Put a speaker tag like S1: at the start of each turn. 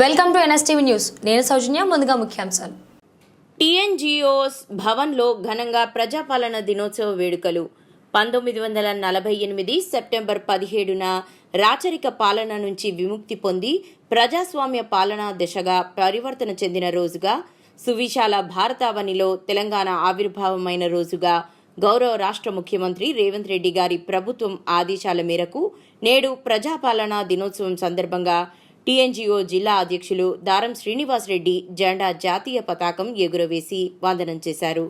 S1: Welcome to NSTV news. నేను సౌజన్య ముందుగా ముఖ్యాంశాలు.
S2: టీఎన్జిఓస్ భవన్లో ఘనంగా ప్రజాపాలన దినోత్సవ వేడుకలు. పంతొమ్మిది వందల నలభై ఎనిమిది సెప్టెంబర్ పదిహేడున రాచరిక పాలన నుంచి విముక్తి పొంది ప్రజాస్వామ్య పాలనా దిశగా పరివర్తన చెందిన రోజుగా సువిశాల భారతావనిలో తెలంగాణ ఆవిర్భావమైన రోజుగా గౌరవ రాష్ట్ర ముఖ్యమంత్రి రేవంత్ రెడ్డి గారి ప్రభుత్వం ఆదేశాల మేరకు నేడు ప్రజాపాలనా దినోత్సవం సందర్భంగా టీఎన్జీఓ జిల్లా అధ్యక్షులు దారం శ్రీనివాసరెడ్డి జెండా జాతీయ పతాకం ఎగురవేసి వందనం చేశారు.